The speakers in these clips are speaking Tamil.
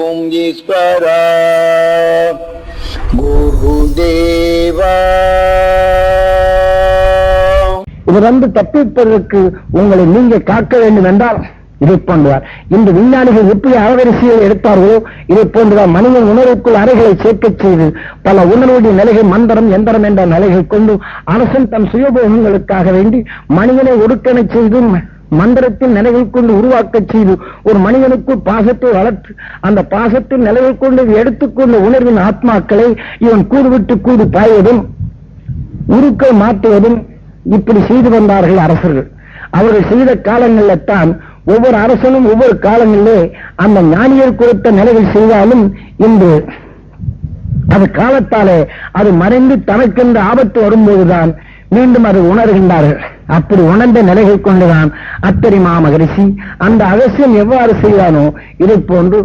ஓம் ஈஸ்வரா குருதேவா வந்து தப்பிப்பதற்கு உங்களை நீங்க காக்க வேண்டும் என்றால் இதை போன்றார் இந்த விஞ்ஞானிகள் எப்படி அறவரிசையை எடுத்தார்களோ இதை போன்றுதான் மனிதன் உணர்வுக்குள் அறைகளை சேர்க்கச் செய்து பல உணர்வுடைய நிலைகள் மந்திரம் எந்திரம் என்ற நிலைகள் கொண்டு அரசன் தன் சுயபோகங்களுக்காக வேண்டி மனிதனை ஒடுக்கணை செய்து மந்திரத்தின் நிலைகள் கொண்டு உருவாக்கச் செய்து ஒரு மனிதனுக்குள் பாசத்தை வளர்த்து அந்த பாசத்தின் நிலைகள் கொண்டு எடுத்துக்கொண்ட உணர்வின் ஆத்மாக்களை இவன் கூடு விட்டு கூடு பாய்வதும் உருக்கள் மாற்றுவதும் இப்படி செய்து வந்தார்கள் அரசர்கள். அவர்கள் செய்த காலங்களில் தான் ஒவ்வொரு அரசனும் ஒவ்வொரு காலங்களிலே அந்த ஞானியர் குறித்த நிலைகள் செய்தாலும் இன்று அது காலத்தாலே அது மறைந்து தனக்கென்று ஆபத்து வரும்போதுதான் மீண்டும் அது உணர்கின்றார்கள். அப்படி உணர்ந்த நிலைகள் கொண்டுதான் அத்தரி மாமகரிஷி அந்த அவசியம் எவ்வாறு செய்தானோ இதை போன்று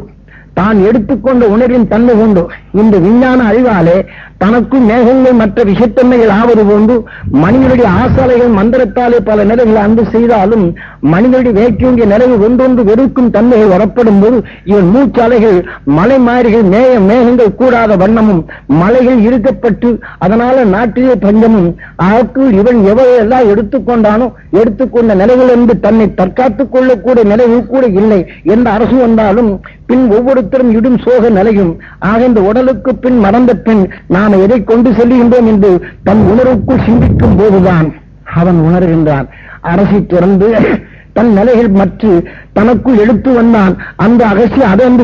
தான் எடுத்துக்கொண்ட உணர்வின் தன்மை கொண்டு இந்த விஞ்ஞான அறிவாலே தனக்கும் மேகங்கள் மற்ற விஷத்தன்மைகள் ஆவது போன்று மனிதனுடைய ஆசாலைகள் மந்திரத்தாலே பல நிலைகள் அன்பு செய்தாலும் மனிதனுடைய வேக்கியுடைய நிலைகள் ஒன்றொன்று வெறுக்கும் தன்மைகள் வரப்படும் போது இவன் மூச்சாலைகள் மலை மாறிகள் மேய மேகங்கள் கூடாத வண்ணமும் மலைகள் இருக்கப்பட்டு அதனால நாட்டிலே பஞ்சமும் அதற்குள் இவன் எவையெல்லாம் எடுத்துக்கொண்டானோ எடுத்துக்கொண்ட நிலைகள் என்று தன்னை தற்காத்துக் கொள்ளக்கூடிய நிலைகள் கூட இல்லை எந்த அரசு வந்தாலும் பின் ஒவ்வொருத்தரும் இடும் சோக நிலையும் ஆக இந்த உடலுக்கு பின் மறந்த பின் நாம் எதை கொண்டு செல்கின்றோம் என்று தன் உணர்வுக்குள் சிந்திக்கும் போதுதான் அவன் உணர்கின்றான். அரசை துறந்து தன் நிலைகள் மற்ற தனக்குள் எடுத்து வந்தான். அந்த அகசியம் அது அந்த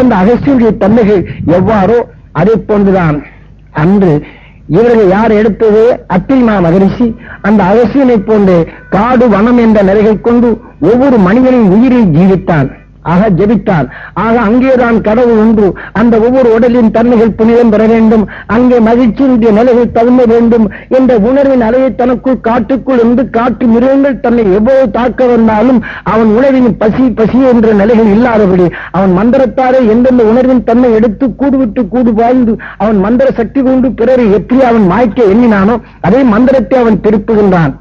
அந்த அகசியுடைய தன்மைகள் எவ்வாறோ அதை போன்றுதான். அன்று இவர்கள் யார் எடுத்தது? அத்திரிமா மகரிஷி அந்த அகசியனை போன்று காடு வனம் என்ற நிலைகள் கொண்டு ஒவ்வொரு மனிதனின் உயிரை ஜீவித்தான். ஆக ஜெபித்தான் ஆக அங்கேதான் கடவுள் ஒன்று அந்த ஒவ்வொரு உடலின் தன்மைகள் புனிதம் பெற வேண்டும். அங்கே மகிழ்ச்சியினுடைய நிலைகள் தகுந்த வேண்டும். என்ற உணர்வின் அலையை தனக்குள் காட்டுக்குள் இருந்து காட்டு மிருகங்கள் தன்னை எவ்வளவு தாக்க வந்தாலும் அவன் உணவின் பசி பசி என்ற நிலைகள் இல்லாதபடி அவன் மந்திரத்தாரே எந்தெந்த உணர்வின் தன்மை எடுத்து கூடுவிட்டு கூடு வாழ்ந்து அவன் மந்திர சக்தி கொண்டு பிறரை எப்படி அவன் மாய்க்க எண்ணினானோ அதே மந்திரத்தை அவன் திருப்புகின்றான்.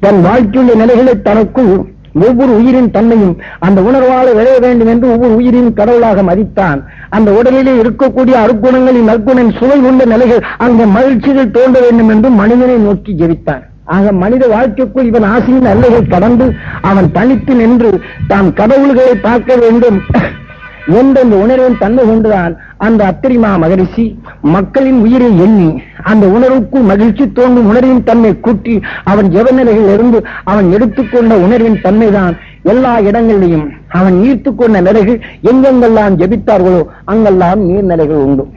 தன் வாழ்க்கையுள்ள நிலைகளை தனக்குள் ஒவ்வொரு உயிரின் தன்மையும் அந்த உணர்வால விளைய வேண்டும் என்று ஒவ்வொரு உயிரின் கடவுளாக மதித்தான். அந்த உடலிலே இருக்கக்கூடிய அருக்குணங்களின் நற்குணின் சுவை உள்ள நிலைகள் அந்த மகிழ்ச்சிகள் தோன்ற வேண்டும் என்று மனிதனை நோக்கி ஜெபித்தான். ஆக மனித வாழ்க்கைக்குள் இவன் ஆசையின் எல்லைகள் கடந்து அவன் தனித்து நின்று தான் கடவுள்களை பார்க்க வேண்டும். என்ற உணர்வின் தன்மை கொண்டுதான் அந்த அத்திரிமா மகரிஷி மக்களின் உயிரை எண்ணி அந்த உணர்வுக்குள் மகிழ்ச்சி தோன்றும் உணர்வின் தன்மை கூட்டி அவன் ஜெவ இருந்து அவன் எடுத்துக்கொண்ட உணர்வின் தன்மைதான் எல்லா இடங்களிலையும் அவன் ஈர்த்து கொண்ட நிலைகள் எங்கெங்கெல்லாம் ஜெபித்தார்களோ அங்கெல்லாம் நீர்நிலைகள் உண்டு.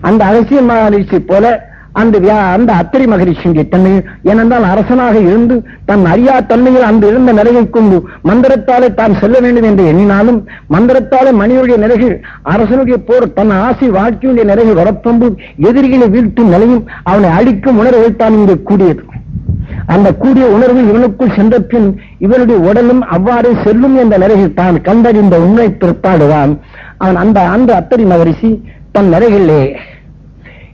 அந்த அரசியல் மகரிஷி போல அந்த வியா- அந்த அத்திரி மகரிஷியுடைய தன்மை ஏனென்றால் அரசனாக இருந்து தன் அறியா தன்மையில் அந்த இருந்த நிலையை கொண்டு மந்திரத்தாலே தான் செல்ல வேண்டும் என்று எண்ணினாலும் மந்திரத்தாலே மணியுடைய நிலைகள் அரசனுடைய போர் தன் ஆசை வாழ்க்கையுடைய நிலைகள் வரப்பொம்பு எதிரிகளை வீழ்த்தும் நிலையும் அவனை அழிக்கும் உணர்வுகள் தான் இங்கு கூடியது. அந்த கூடிய உணர்வு இவனுக்குள் சென்ற பின் இவனுடைய உடலும் அவ்வாறே செல்லும் என்ற நிலையில் தான் கண்டறிந்த உண்மை பிற்பாடுதான். அவன் அந்த அந்த அத்தரி மகரிஷி தன் நிலைகளிலே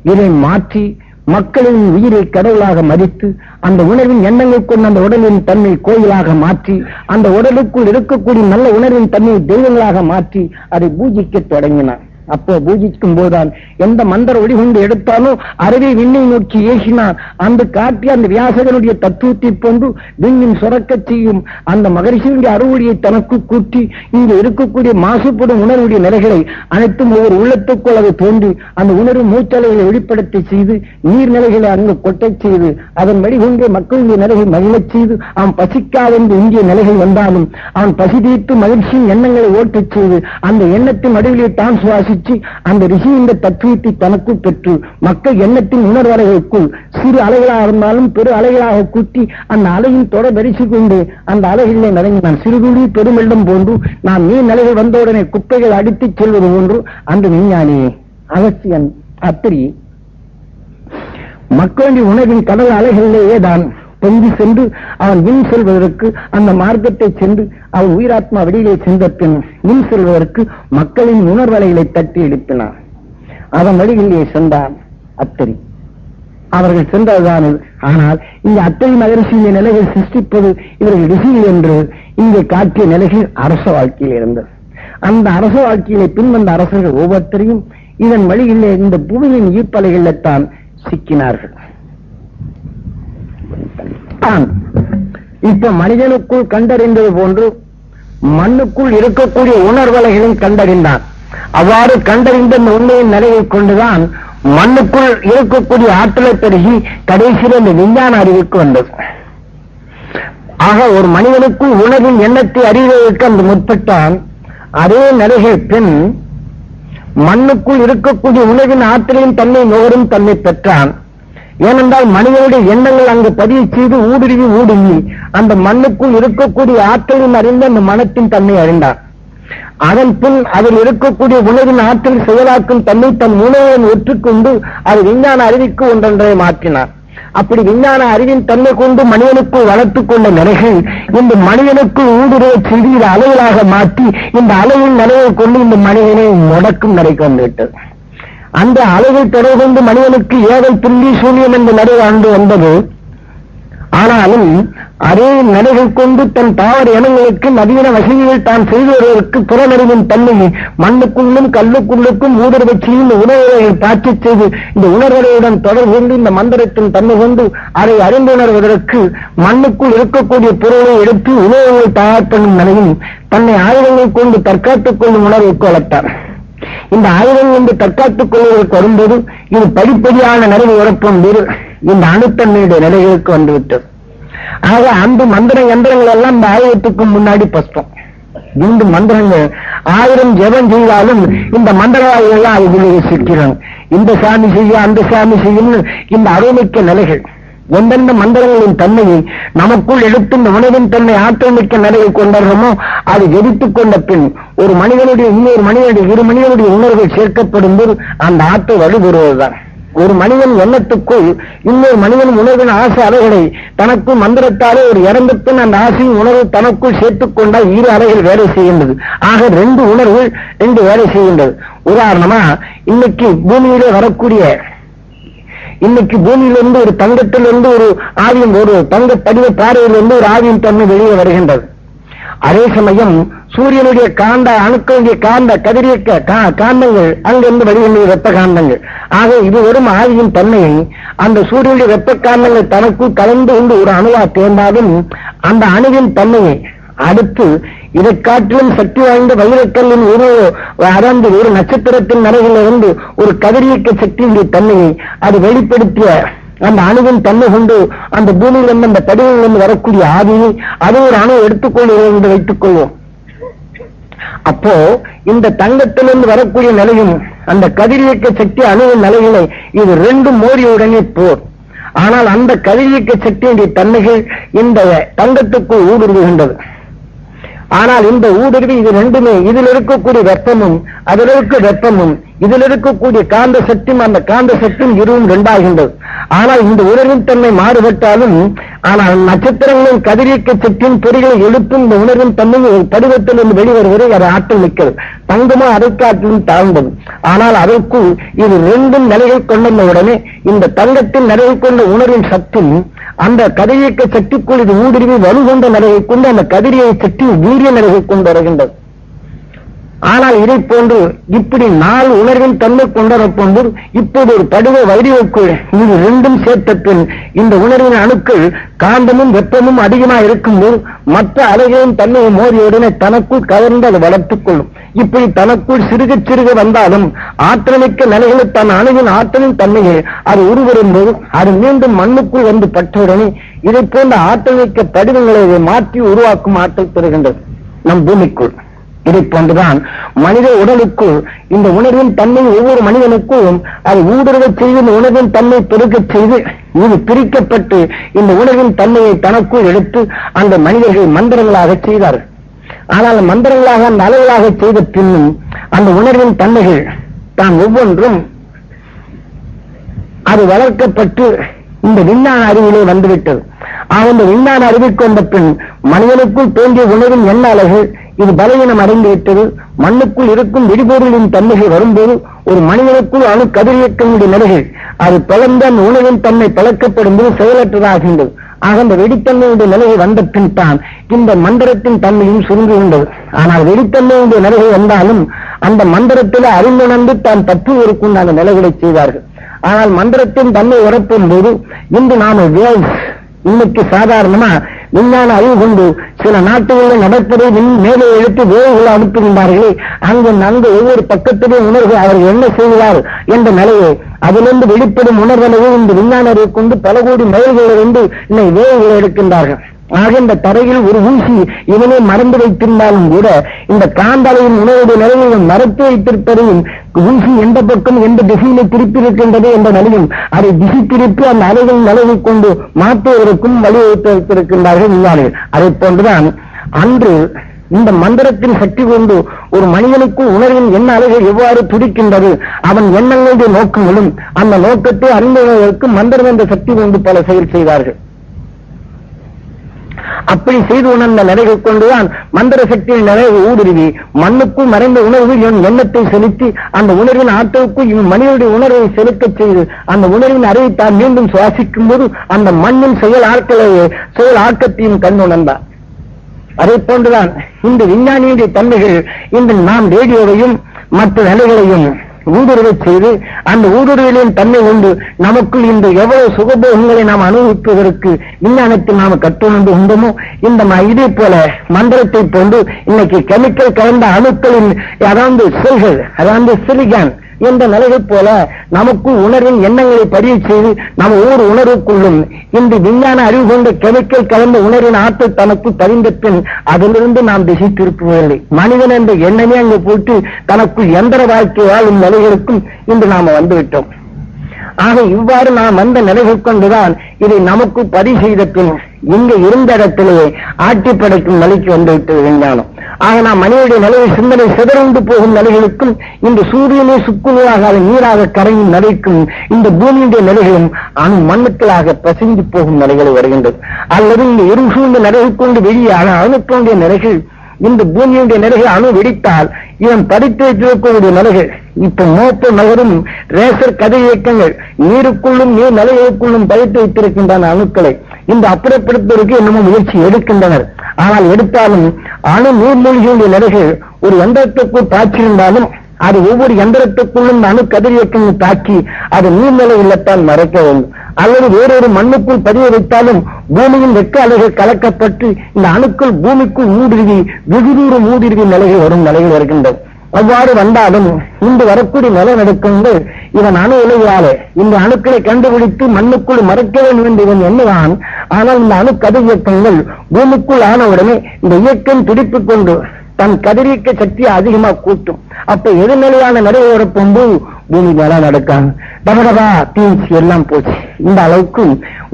இதை மாற்றி மக்களின் உயிரை கடவுளாக மதித்து அந்த உணர்வின் எண்ணங்கள் கொண்டு அந்த உடலின் தன்மை கோயிலாக மாற்றி அந்த உடலுக்குள் இருக்கக்கூடிய நல்ல உணர்வின் தன்மை தெய்வங்களாக மாற்றி அதை பூஜிக்க தொடங்கினார். அப்போ பூஜிக்கும் போதுதான் எந்த மந்திர ஒளி எடுத்தாலும் எடுத்தானோ அறவே விண்ணை நோக்கி ஏசினான் அந்த காட்டி அந்த வியாசகனுடைய தத்துவத்தை போன்று விண்ணின் சுரக்கச் செய்யும். அந்த மகரிஷியுடைய அறுவடியை தனக்கு கூட்டி இங்கு இருக்கக்கூடிய மாசுபடும் உணர்வுடைய நிலைகளை அனைத்தும் ஒவ்வொரு உள்ளத்துக்குள் அது தோன்றி அந்த உணர்வு மூச்சலைகளை வெளிப்படுத்தி செய்து நீர்நிலைகளை அங்கு கொட்டச் செய்து அதன் வழிகொண்டே மக்களுடைய நிலையை மகிழச் செய்து அவன் பசிக்காதென்று இந்திய நிலைகள் வந்தாலும் அவன் பசி தீர்த்து மகிழ்ச்சியின் எண்ணங்களை ஓட்டச் செய்து அந்த எண்ணத்தின் அடிவிலே தான் சுவாசிச்சு அந்த ரிஷி இந்த தத்துவத்தை தனக்கு பெற்று மக்கள் எண்ணத்தின் உணர்வலைகளுக்குள் சிறு அலைகளாக இருந்தாலும் பெரு அலைகளாக கூட்டி அந்த அலையின் தொடர் பரிசு கொண்டு அந்த அலைகளிலே நிறைங்கினான் சிறுதுளி பெருமெல்லம் போன்று நான் நீர் நிலைகள் வந்தவுடனே குப்பைகள் அடித்துச் செல்வது போன்று அந்த விஞ்ஞானி அவசியம் அத்திரி மக்களுடைய உணவின் கடல் அலைகளிலேயே தான் பொங்கி சென்று அவன் விண் செல்வதற்கு அந்த மார்க்கத்தை சென்று அவன் உயிராத்மா வெளியிலே சென்ற பின் விண் செல்வதற்கு மக்களின் உணர்வலைகளை தட்டி எழுப்பினான். அவன் வழியிலேயே சென்றான் அத்தரி. அவர்கள் சென்றதுதான் ஆனால் இந்த அத்தனை மகரிஷியின் நிலைகள் சிருஷ்டிப்பது இவர்கள் ரிஷிகள் என்று இங்கே காட்டிய நிலைகள் அரச வாழ்க்கையில் இருந்தது. அந்த அரச வாழ்க்கையிலே பின்வந்த அரசர்கள் ஒவ்வொருத்தரையும் இதன் வழியிலே இந்த பூமியின் ஈர்ப்பலைகளில் தான் சிக்கினார்கள். இப்ப மனிதனுக்குள் கண்டறிந்தது போன்று மண்ணுக்குள் இருக்கக்கூடிய உணர்வலைகளும் கண்டறிந்தான். அவ்வாறு கண்டறிந்த இந்த உண்மையின் நிலையை கொண்டுதான் மண்ணுக்குள் இருக்கக்கூடிய ஆற்றலை பெருகி கடைசியில் இந்த விஞ்ஞான அறிவுக்கு வந்தது. ஆக ஒரு மனிதனுக்குள் உணவின் எண்ணத்தை அறிவதற்கு அந்த முற்பட்டான். அதே நிலைகள் பின் மண்ணுக்குள் இருக்கக்கூடிய உணவின் ஆற்றலின் தன்மை நுகரும் தன்மை பெற்றான். ஏனென்றால் மனிதனுடைய எண்ணங்கள் அங்கு பதிவு செய்து ஊடுருவி ஊடுருவி அந்த மண்ணுக்குள் இருக்கக்கூடிய ஆற்றலின் அறிந்து அந்த மனத்தின் தன்மை அறிந்தான் அதன் பின் அதில் இருக்கக்கூடிய உணவின் ஆற்றல் செயலாக்கும் தன்மை தன் உணவுடன் ஒற்றுக்கொண்டு அது விஞ்ஞான அறிவிக்கு ஒன்றொன்றை மாற்றினார். அப்படி விஞ்ஞான அறிவின் தன்மை கொண்டு மனிதனுக்குள் வளர்த்துக் கொண்ட நிலைகள் இந்த மனிதனுக்குள் ஊடுருவ செய்து இது மாற்றி இந்த அளவின் நிலையை கொண்டு இந்த மனிதனை முடக்கும் நிலைக்கு வந்துவிட்டது. அந்த அலைகள் தொடர்பு கொண்டு மனிதனுக்கு ஏவல் புள்ளி சூன்யம் என்ற நடை ஆண்டு வந்தது. ஆனாலும் அதே நடைகள் கொண்டு தன் தாவர இனங்களுக்கு நவீன வசதிகள் தான் செய்து வருவதற்கு புறநறிவின் தன்மையை மண்ணுக்குள்ளும் கல்லுக்குள்ளுக்கும் ஊதர் வச்சியும் உணர்வுகளை பாய்ச்சி செய்து இந்த உணர்வுகளுடன் தொடர்பு கொண்டு இந்த மந்திரத்தின் தன்மை கொண்டு அதை அறிந்துணர்வதற்கு மண்ணுக்குள் இருக்கக்கூடிய பொருளை எடுத்து உணவுகளை தயார் பண்ணும் நிலையில் தன்னை ஆயுதங்கள் கொண்டு தற்காத்துக் கொள்ளும் உணர்வுக்கு வளர்த்தார் இந்த ஆயுதம் என்று தற்காத்துக் கொள்வதற்கு வரும்போது இது படிப்படியான நிலையை உறப்பும் இந்த அணுத்தன்மையுடைய நிலைகளுக்கு வந்துவிட்டது. ஆக அந்த மந்திர யந்திரங்கள் எல்லாம் இந்த ஆயுதத்துக்கு முன்னாடி பஸ்பம் மீண்டும் மந்திரங்கள் ஆயிரம் ஜெபம் செய்தாலும் இந்த மந்திரவாதிகள் அதுக்குள்ளே சிக்கிறாங்க இந்த சாமி செய்யும் அந்த சாமி செய்யும்னு இந்த அருமைக்க நிலைகள். எந்தெந்த மந்திரங்களின் தன்மையை நமக்குள் எடுத்து இந்த உணவின் தன்னை ஆற்றல் மிக்க நிலையை கொண்டாடுறோமோ அதை எரித்துக் கொண்ட பின் ஒரு மனிதனுடைய இன்னொரு மனிதனுடைய இரு மனிதனுடைய உணர்வுகள் சேர்க்கப்படும் போது அந்த ஆற்றல் வலுபெறுவதுதான். ஒரு மனிதன் எண்ணத்துக்குள் இன்னொரு மனிதன் உணர்வின் ஆசை அலைகளை தனக்குள் மந்திரத்தாலே ஒரு இறந்த பின் அந்த ஆசையின் உணர்வு தனக்குள் சேர்த்துக் கொண்டால் இரு அலைகள் வேலை செய்கின்றது. ஆக ரெண்டு உணர்வுகள் ரெண்டு வேலை செய்கின்றது. உதாரணமா இன்னைக்கு பூமியிலே வரக்கூடிய இன்னைக்கு பூமியிலிருந்து ஒரு தங்கத்திலிருந்து ஒரு ஆவியம் ஒரு தங்க படிவ பாறையிலிருந்து ஒரு ஆவியம் தன்மை வெளியே வருகின்றது. அதே சமயம் சூரியனுடைய காந்த அணுக்களுடைய காந்த கதிரியக்க கா- காந்தங்கள் அங்கிருந்து வருகின்ற வெப்ப காந்தங்கள். ஆக இது வரும் ஆவியின் தன்மையை அந்த சூரியனுடைய வெப்ப காந்தங்கள் தனக்குள் கலந்து கொண்டு ஒரு அணுவா தேர்ந்தாலும் அந்த அணுவின் தன்மையை அடுத்து இதை காட்டிலும் சக்தி வாய்ந்த வைரக்கல்லின் ஒரு அதாவது ஒரு நட்சத்திரத்தின் நிலையிலிருந்து ஒரு கதிரியக்க சக்தியுடைய தன்மையை அது வெளிப்படுத்திய அந்த அணுவின் தன்மை கொண்டு அந்த பூமியிலிருந்து அந்த படிவிலிருந்து வரக்கூடிய ஆவியை அது ஒரு அணு எடுத்துக்கொள்வது என்று வைத்துக் கொள்வோம். அப்போ இந்த தங்கத்திலிருந்து வரக்கூடிய நிலையும் அந்த கதிரியக்க சக்தி அணுவின் நிலைகளை இது ரெண்டும் மோதியவுடனே போர். ஆனால் அந்த கதிரியக்க சக்தியுடைய தன்மைகள் இந்த தங்கத்துக்குள் ஊடுருவுகின்றது. ஆனால் இந்த ஊடுருவி இது ரெண்டுமே. இதில் இருக்கக்கூடிய வெப்பமும் அதில் இருக்க வெப்பமும் இதில் இருக்கக்கூடிய காந்த சக்தியும் அந்த காந்த சக்தியும் இருவும் ரெண்டாகின்றது. ஆனால் இந்த உணர்வின் தன்மை மாறுபட்டாலும் ஆனால் நட்சத்திரங்களின் கதிரியக்க சக்தியின் பொறிகளை எழுப்பும் இந்த உணர்வின் தன்மை ஒரு படிவத்திலிருந்து வெளிவருவதை அது ஆற்றல் மிக்கது. தங்கமோ அதை தாழ்ந்தது. ஆனால் அதற்குள் இது ரெண்டும் நிலைகள் கொண்ட உடனே இந்த தங்கத்தின் நிலையை கொண்ட உணர்வின் சக்தியும் அந்த கதிரியக்க சக்திக்குள் இது ஊடுருவி வலுகொண்ட நிலையை கொண்டு அந்த கதிரியை சக்தி வீரிய நிலையை கொண்டு வருகின்றது. ஆனால் இதை போன்று இப்படி நாலு உணர்வின் தன்மை கொண்டரப்போன்று இப்போது ஒரு படிவ வடிவுக்குள் இது ரெண்டும் சேர்த்த பின் இந்த உணர்வின் அணுக்கள் காந்தமும் வெப்பமும் அதிகமாக இருக்கும்போது மற்ற அலைகளின் தன்மையை மோதியுடனே தனக்குள் கவர்ந்து அதை வளர்த்துக் கொள்ளும். இப்படி தனக்குள் சிறுக சிறுக வந்தாலும் ஆற்றமிக்க நிலைகளில் தன் அணுவின் ஆற்றலின் தன்மையை அது உருவரும்போது அது மீண்டும் மண்ணுக்குள் வந்து பட்டவுடனே இதை போன்ற ஆற்றமிக்க படிவங்களை மாற்றி உருவாக்கும் ஆற்றல் பெறுகின்றது நம் பூமிக்குள். இதை போன்றுதான் மனித உடலுக்குள் இந்த உணர்வின் தன்மை ஒவ்வொரு மனிதனுக்கும் அது ஊடுருவ செய்து இந்த உணர்வின் தன்மை பெருக்க செய்து இது பிரிக்கப்பட்டு இந்த உணர்வின் தன்மையை தனக்குள் எடுத்து அந்த மனிதர்கள் மந்திரங்களாக செய்தார்கள். ஆனால் மந்திரங்களாக அந்த அளவுகளாக செய்த பின்னும் அந்த உணர்வின் தன்மைகள் தான் ஒவ்வொன்றும் அது வளர்க்கப்பட்டு இந்த விஞ்ஞான அறிவிலே வந்துவிட்டது. ஆக இந்த விஞ்ஞான அறிவிக்கு கொண்ட பின் மனிதனுக்குள் தோன்றிய உணர்வின் எண்ண அழகு இது பலவீனம் அடைந்து விட்டது. மண்ணுக்குள் இருக்கும் வெடிபொருளின் தன்மைகள் வரும்போது ஒரு மனிதனுக்குள் அணு கதிரியக்கங்களுடைய நிலைகள் அது தொடர்ந்து அந்த உணவின் தன்மை பழக்கப்படும் போது செயலற்றதாகின்றது. ஆக அந்த வெடித்தன்மையுடைய நிலையை வந்த பின் தான் இந்த மந்திரத்தின் தன்மையும் சுருங்குகின்றது ஆனால் வெடித்தன்மையுடைய நிலையை வந்தாலும் அந்த மந்திரத்தில் அறிந்துணர்ந்து தான் தப்புவதற்கு அந்த நிலைகளை செய்தார்கள். ஆனால் மந்திரத்தின் தன்மை உரப்பும் போது இன்று நாம வேல்ஸ் இன்னைக்கு சாதாரணமா விஞ்ஞான அறிவு கொண்டு சில நாட்டுகளில் நடப்பதை விண் மேலே எழுத்து வேவுகளை அனுப்புகின்றார்களே அங்கு நன்கு ஒவ்வொரு பக்கத்திலும் உணர்வு அவர்கள் என்ன செய்கிறார் என்ற நிலையை அதிலிருந்து வெளிப்படும் உணர்வளவு இந்த விஞ்ஞான அறிவு கொண்டு பல கோடி மைல்களை இன்னை இன்னைக்கு வேவுகளை எடுக்கின்றார்கள். ஆக இந்த தரையில் ஒரு ஊசி இவனை மறந்து வைத்திருந்தாலும் கூட இந்த காந்தலையின் உணவுடைய நிலையையும் மறைத்து வைத்திருப்பதையும் ஊசி எந்த பக்கம் எந்த திசையில திருப்பியிருக்கின்றது என்ற நிலையும் அதை திசை திருப்பி அந்த அலைகளின் நிலையை கொண்டு மாற்றுவதற்கும் வழிவகுத்து வைத்திருக்கின்றார்கள் விஞ்ஞானிகள் அதை போன்றுதான் அன்று இந்த மந்திரத்தின் சக்தி கொண்டு ஒரு மனிதனுக்கு உணர்வின் எண்ண அலைகள் எவ்வாறு துடிக்கின்றது அவன் எண்ணங்களுடைய நோக்கங்களும் அந்த நோக்கத்தை அறிந்துவதற்கு மந்திரம் என்ற சக்தி கொண்டு பல செயல் செய்தார்கள். அப்படி செய்து உணர்ந்த நிலைகள் கொண்டுதான் மந்திர சக்தியின் நிலையை ஊடுருவி மண்ணுக்கும் மறைந்த உணர்வு என் எண்ணத்தை செலுத்தி அந்த உணர்வின் ஆற்றலுக்கும் இவன் மனிதனுடைய உணர்வை செலுத்தச் செய்து அந்த உணர்வின் அறிவை மீண்டும் சுவாசிக்கும் போது அந்த மண்ணின் செயல் ஆட்களையே செயல் ஆக்கத்தையும் கண்டுணர்ந்தார் அதே போன்றுதான் இந்த விஞ்ஞானியுடைய தன்மைகள் இன்று நாம் ரேடியோவையும் மற்ற நிலைகளையும் ஊடுருவை செய்து அந்த ஊடுருவலின் தன்மை கொண்டு நமக்குள் இந்த எவ்வளவு சுகபோகங்களை நாம் அனுபவிப்பதற்கு விஞ்ஞானத்தில் நாம் கற்றுணர்ந்து உண்டமோ இந்த இதே போல மந்திரத்தை போன்று இன்னைக்கு கெமிக்கல் கலந்த அணுக்களின் அதாவது செல்கள் அதாவது சிலிகான் என்ற நிலைகள் போல நமக்குள் உணர்வின் எண்ணங்களை பதிவு செய்து நம் ஒவ்வொரு உணர்வுக்குள்ளும் இந்த விஞ்ஞான அறிவு கொண்ட கெமிக்கல் கலந்த உணர்வின் ஆற்றல் தனக்கு பதிந்த பின் அதிலிருந்து நாம் திசை திருப்புவதில்லை மனிதன் என்ற எண்ணமே அங்கு போட்டு தனக்குள் எந்திர வாழ்க்கை வாழும் நிலைகளுக்கும் இன்று நாம வந்துவிட்டோம். ஆக இவ்வாறு நாம் வந்த நிலைகள் கொண்டுதான் இதை நமக்கு பதிவு செய்த பின் இங்கு இருந்த இடத்திலேயே ஆட்டி படைக்கும் நிலைக்கு வந்துவிட்டது விஞ்ஞானம். ஆக நாம் மனிதனுடைய நிலையை சிந்தனை சிதறந்து போகும் நிலைகளுக்கும் இந்த சூரியனே சுக்குநூறாக அது நீராக கரையும் நிலைக்கும் இந்த பூமியுடைய நிலைகளும் அணு மண்ணுக்களாக பசிந்து போகும் நிலைகள் வருகின்றது. அல்லது இந்த எரு சூழ்ந்த நிலைகள் கொண்டு வெளியான அணுக்களுடைய நிலைகள் இந்த பூமியுடைய நிலைகள் அணு வெடித்தால் இவன் படித்து வைத்திருக்கக்கூடிய நிலைகள் இப்ப மோப்ப நகரும் ரேசர் கதை இயக்கங்கள் நீருக்குள்ளும் நீர் நிலைகளுக்குள்ளும் படித்து வைத்திருக்கின்றன அணுக்களை. இந்த அப்புறப்படுத்துவதற்கு என்னமோ முயற்சி எடுக்கின்றனர். ஆனால் எடுத்தாலும் அணு நீர்மூழ்கியுடைய நிலைகள் ஒரு எந்திரத்துக்குள் தாக்கியிருந்தாலும் அது ஒவ்வொரு எந்திரத்துக்குள்ளும் அணு கதிர் தாக்கி அது நீர்நிலை இல்லத்தால் மறைக்க வேண்டும் அல்லது வேறொரு மண்ணுக்குள் பதிய வைத்தாலும் பூமியின் வெக்க அலைகள் கலக்கப்பட்டு இந்த அணுக்கள் பூமிக்குள் ஊடுருவி வெகு தூரம் ஊடுருவி நிலைகள் வரும் நிலைகள் வருகின்றது அவ்வாறு வந்தாலும் இன்று வரக்கூடிய நிலநடுக்கங்கள் இவன் அணு உலகியாலே இந்த அணுக்களை கண்டுபிடித்து மண்ணுக்குள் மறைக்க வேண்டும் என்று இவன் எண்ணுவான். ஆனால் இந்த அணு கதிர் இயக்கங்கள் பூமிக்குள் ஆனவுடனே இந்த இயக்கம் துடிப்பு கொண்டு தன் கதிரியக்க சக்தியை அதிகமா கூட்டும். அப்ப எதிர்நிலையான நிறைவேற போகும்போது பூமி மேல நடக்காங்க டபடபா தீஞ்சி எல்லாம் போச்சு. இந்த அளவுக்கு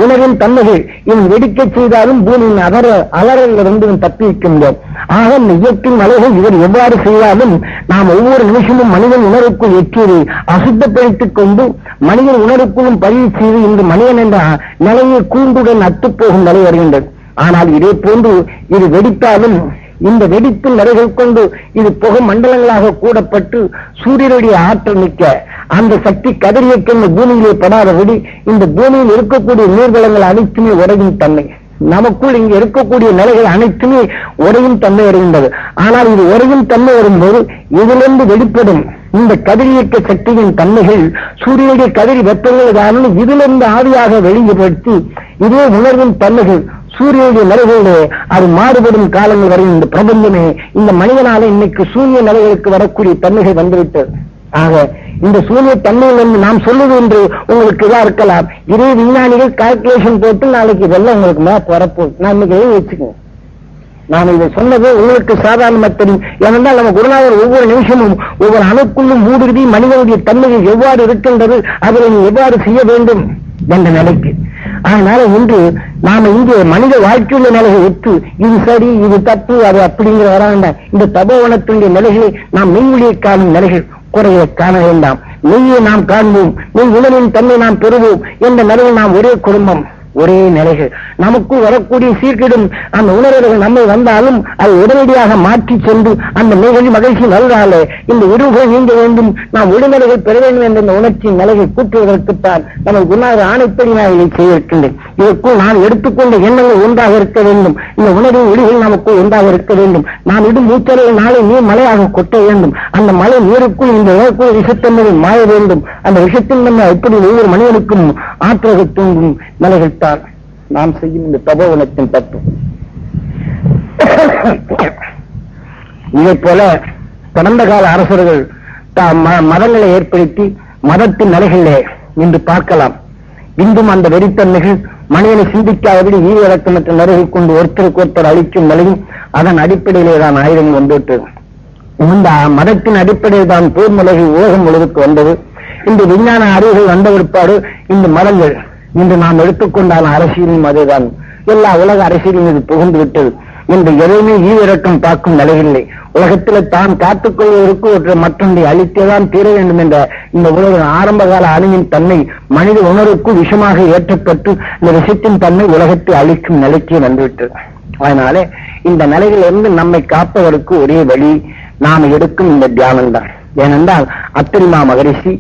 உலகின் தன்மைகள் இவன் வெடிக்க செய்தாலும் பூமியின் அகர அலறலிருந்து இவன் தப்பி வைக்க முடியாது. ஆக இந்த இயற்கையின் அலைகள் இவர் எவ்வாறு செய்தாலும் நாம் ஒவ்வொரு நிமிஷமும் மனிதன் உணர்வுக்குள் எற்றியதை அசுத்தப்படுத்திக் கொண்டு மனிதன் உணர்வுக்குள்ளும் பதிவு செய்து இந்த மனிதன் என்ற நிலையை கூண்டுடன் அத்துப்போகும் நிலை வருகின்றது. ஆனால் இதே போன்று இது வெடித்தாலும் இந்த வெடிப்பு நிறைகள் கொண்டு இது புகை மண்டலங்களாக கூடப்பட்டு சூரியனுடைய ஆற்றல் மிக்க அந்த சக்தி கதிரியக்கம் இந்த பூமியிலே படாதபடி இந்த பூமியில் இருக்கக்கூடிய நீர்வளங்கள் அனைத்துமே உறையும் தன்மை. நமக்குள் இங்க இருக்கக்கூடிய நிலைகள் அனைத்துமே உறையும் தன்மை வருகின்றது ஆனால் இது உறையும் தன்மை வரும்போது இதிலிருந்து வெளிப்படும் இந்த கதிரியக்க சக்தியின் தன்மைகள் சூரியனுடைய கதிரி வெப்பங்கள் காரணம் இதிலிருந்து ஆவியாக வெளிப்படுத்தி இதே உணர்வின் தன்மைகள் சூரியனுடைய நிலைகளிலே அது மாறுபடும் காலங்கள் வரை இந்த பிரபஞ்சமே இந்த மனிதனால இன்னைக்கு சூரிய நிலைகளுக்கு வரக்கூடிய தன்மைகள் வந்துவிட்டது ஆக இந்த சூரிய தன்மையிலிருந்து நாம் சொல்லுவது என்று உங்களுக்கு இதா இருக்கலாம். இதே விஞ்ஞானிகள் கால்குலேஷன் போட்டு நாளைக்கு இதெல்லாம் உங்களுக்கு மேப் வரப்போகுது. நான் இன்னைக்கு எழுதி வச்சுக்கோங்க. நான் இதை சொன்னது உங்களுக்கு சாதாரண தெரியும் ஏனென்றால் நம்ம குருநாதர் ஒவ்வொரு நிமிஷமும் ஒவ்வொரு அணுக்குள்ளும் ஊடுருவி மனிதனுடைய தன்மைகள் எவ்வாறு இருக்கின்றது அதில் நீ எவ்வாறு செய்ய வேண்டும் என்ற நிலைக்கு. அதனால இன்று நாம இங்கே மனித வாழ்க்கையுள்ள நிலையை விட்டு இது சரி இது தப்பு அது அப்படிங்கிற வராண்ட இந்த தபோவனத்தினுடைய நிலைகளை நாம் மெய்மொழியை காணும் நிலைகள் குறைய காண வேண்டாம். மெய்யை நாம் காண்போம் மெய் உணவின் தன்மை நாம் பெறுவோம் என்ற நிலையில் நாம் ஒரே குடும்பம். ஒரே நிலைகள். நமக்குள் வரக்கூடிய சீர்கேடும் அந்த உணர்வுகள் நம்மை வந்தாலும் அதை உடனடியாக மாற்றி சென்று அந்த நிகழ்ச்சி மகிழ்ச்சி நல்காலே. இந்த இருவுகள் நீங்க வேண்டும். நாம் விடுமுறைகள் பெற வேண்டும் என்ற இந்த உணர்ச்சி நிலையை கூட்டுவதற்குத்தான் நம்ம குணாக ஆணைப்படி நான் இதை செய்திருக்கின்றேன். இதற்குள் நான் எடுத்துக்கொண்ட எண்ணங்கள் ஒன்றாக இருக்க வேண்டும். இந்த உணர்வு ஒளிகள் நமக்கு ஒன்றாக இருக்க வேண்டும். நான் இடும் மூச்சலை நாளை நீர் மழையாக கொட்ட வேண்டும். அந்த மழை நீருக்குள் இந்த இழக்குள் விஷத்தன்மையை மாய வேண்டும். அந்த விஷத்தின் நம்ம எப்படி ஒவ்வொரு மனிதனுக்கும் ஆற்றல் தூங்கும் நிலைகள் நிலைகள்தான் நாம் செய்யும் இந்த தபோவனத்தின் தத்துவம். இதை போல கடந்த கால அரசர்கள் த- மதங்களை ஏற்படுத்தி மதத்தின் நிலைகளிலே இன்று பார்க்கலாம். இன்றும் அந்த வெறித்தன்மைகள் மனிதனை சிந்திக்காதபடி ஈர இலக்கணத்தை நிலைகள் கொண்டு ஒருத்தருக்கு ஒருத்தர் அளிக்கும் நிலையும் அதன் அடிப்படையிலே தான் ஆயுதம் வந்துவிட்டு. இந்த மதத்தின் அடிப்படையில் தான் போர் நிலைகள் உலகம் முழுவதுக்கு வந்தது. இந்த விஞ்ஞான அறிவுகள் வந்த பிற்பாடு இந்த மதங்கள் இன்று நாம் எடுத்துக்கொண்டான அரசியலும் அதுதான் எல்லா உலக அரசியலும் இது புகுந்து விட்டது. இன்று எதையுமே ஈவிரக்கம் பார்க்கும் நிலையில்லை. உலகத்தில் தான் காத்துக்கொள்வதற்கு ஒரு மற்றொன்றை அழித்தேதான் தீர வேண்டும் என்ற இந்த உலக ஆரம்பகால அணுவின் தன்மை மனித உணர்வுக்கு விஷமாக ஏற்றப்பட்டு இந்த விஷயத்தின் தன்மை உலகத்தை அழிக்கும் நிலைக்கு வந்துவிட்டது. அதனாலே இந்த நிலையிலிருந்து நம்மை காப்பதற்கு ஒரே வழி நாம் எடுக்கும் இந்த தியானம்தான். ஏனென்றால் அத்திரிமா மகரிஷி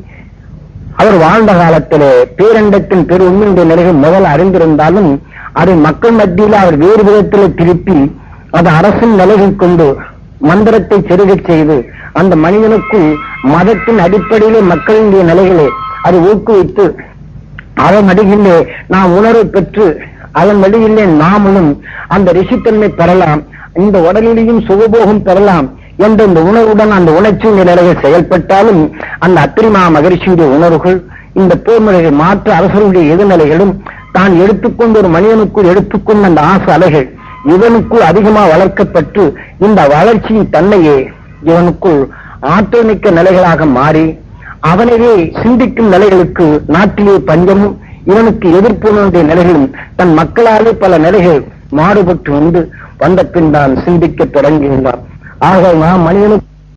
அவர் வாழ்ந்த காலத்திலே பேரண்டத்தின் பெரு உண்மையுடைய நிலைகள் முதல் அறிந்திருந்தாலும் அதை மக்கள் மத்தியில் அவர் வேறு விதத்தில் திருப்பி அது அரசின் நிலைகள் கொண்டு மந்திரத்தை செருகச் செய்து அந்த மனிதனுக்கு மதத்தின் அடிப்படையிலே மக்களுடைய நிலைகளை அதை ஊக்குவித்து அதன் அடியிலே நாம் உணர்வு பெற்று அதன் வழியிலே நாமளும் அந்த ரிஷித்தன்மை பெறலாம். இந்த உடலிலேயும் சுகபோகம் பெறலாம். என்ற இந்த உணர்வுடன் அந்த உணர்ச்சி நிலையில் செயல்பட்டாலும் அந்த அத்திரிமா மகிழ்ச்சியுடைய உணர்வுகள் இந்த போர்முறைகள் மாற்று அரசருடைய எதிர்நிலைகளும் தான் எடுத்துக்கொண்ட ஒரு மனிதனுக்குள் எடுத்துக்கொண்ட அந்த ஆசை அலைகள் இவனுக்குள் அதிகமா வளர்க்கப்பட்டு இந்த வளர்ச்சியின் தன்மையே இவனுக்குள் ஆற்றல் மிக்க நிலைகளாக மாறி அவனையே சிந்திக்கும் நிலைகளுக்கு நாட்டிலே பஞ்சமும் இவனுக்கு எதிர்ப்புணர்வுடைய நிலைகளும் தன் மக்களாலே பல நிலைகள் மாறுபட்டு வந்து வந்த பின் தான் சிந்திக்க தொடங்குகின்றான். ஆக நாம் மனிதனுக்கு